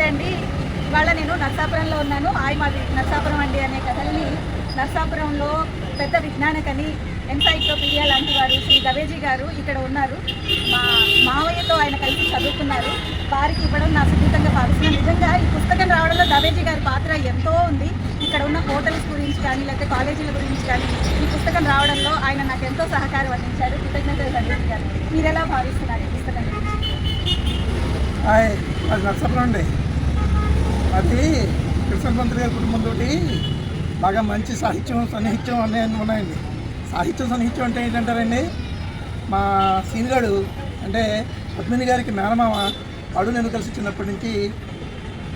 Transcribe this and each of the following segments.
నమస్తే అండి. ఇవాళ నేను నర్సాపురంలో ఉన్నాను. ఆయి మాది నర్సాపురం అండి అనే కథల్ని నర్సాపురంలో పెద్ద విజ్ఞానకని ఎన్సైక్లోపీడియా లాంటి వారు శ్రీ దవేజీ గారు ఇక్కడ ఉన్నారు. మా మావయ్యతో ఆయన కలిసి చదువుకున్నారు. వారికి ఇవ్వడం నా సున్నితంగా భావిస్తున్నాను. నిజంగా ఈ పుస్తకం రావడంలో దవేజీ గారి పాత్ర ఎంతో ఉంది. ఇక్కడ ఉన్న హోటల్స్ గురించి కానీ లేకపోతే కాలేజీల గురించి కానీ ఈ పుస్తకం రావడంలో ఆయన నాకు ఎంతో సహకారం అందించారు. కృతజ్ఞతలు దవేజీ గారు. మీరు ఎలా భావిస్తున్నారు ఈ పుస్తకం గురించి? నచ్చండి అది కృష్ణ మంత్రి గారి కుటుంబంతో బాగా మంచి సాహిత్యం సన్నిహిత్యం అనేది ఉన్నాయండి. సాహిత్యం సన్నిహిత్యం అంటే ఏంటంటారండి? మా సీనిగాడు అంటే పద్మిని గారికి మేనమామ వాడు నేను కలిసి చిన్నప్పటి నుంచి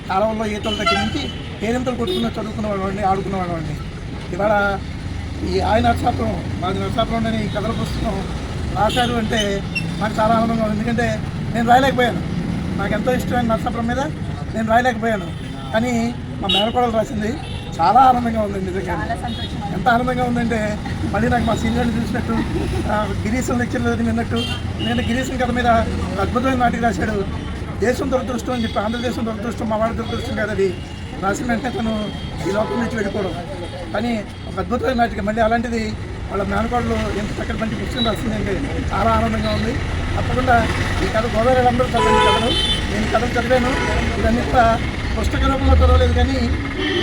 కాలువల్లో ఈతల దగ్గర నుంచి పేరెంతలు కొట్టుకున్న చదువుకున్నవాడు అండి ఆడుకున్నవాడు అండి ఇవాళ ఈ ఆయన నరసాపురం మాది నరసాపురంలోని ఈ కథల పుస్తకం రాశారు అంటే నాకు చాలా ఆనందంగా ఉంది. ఎందుకంటే నేను రాయలేకపోయాను. నాకు ఎంతో ఇష్టమైన నరసాపురం మీద నేను రాయలేకపోయాను. కానీ మా మేనకోడలు రాసింది చాలా ఆనందంగా ఉంది నిజంగా. ఎంత ఆనందంగా ఉందంటే మళ్ళీ నాకు మా సీనియర్ని చూసినట్టు గిరీశం లెక్చర్లు విన్నట్టు నేను గిరీశం కథ మీద అద్భుతమైన నాటికి రాశాడు. దేశం దురదృష్టం అని చెప్పి ఆంధ్రదేశం దురదృష్టం మా వాడి దురదృష్టం కాదు అది. రాసిన వెంటనే తను ఈ లోకం నుంచి వెళ్ళిపోవడం. కానీ ఒక అద్భుతమైన నాటిక మళ్ళీ అలాంటిది వాళ్ళ మేనకోడలు ఎంత చక్కటి మంచి పుస్తకం రాసిందంటే చాలా ఆనందంగా ఉంది. తప్పకుండా ఈ కథ గోదావరి అందరూ చదవండి కథలు. నేను కథలు చదివాను. ఇవన్నీ కూడా పుస్తక రూపంలో చదవలేదు కానీ ఈ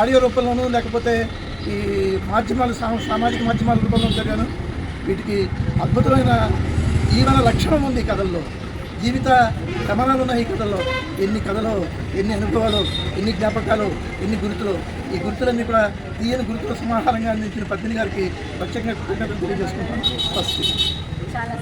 ఆడియో రూపంలోనూ లేకపోతే ఈ మాధ్యమాలు సామాజిక మాధ్యమాల రూపంలో చదివాను వీటికి అద్భుతమైన జీవన లక్షణం ఉంది ఈ కథల్లో. జీవిత గమనాలు ఉన్నాయి ఈ కథల్లో. ఎన్ని కథలు ఎన్ని అనుభవాలు ఎన్ని జ్ఞాపకాలు ఎన్ని గుర్తులు. ఈ గుర్తులన్నీ కూడా తీయని గుర్తుల సమాహారంగా అందించిన పద్మిని గారికి ప్రత్యేకంగా కృతజ్ఞతలు తెలియజేసుకుంటాను ఫస్ట్ చాలా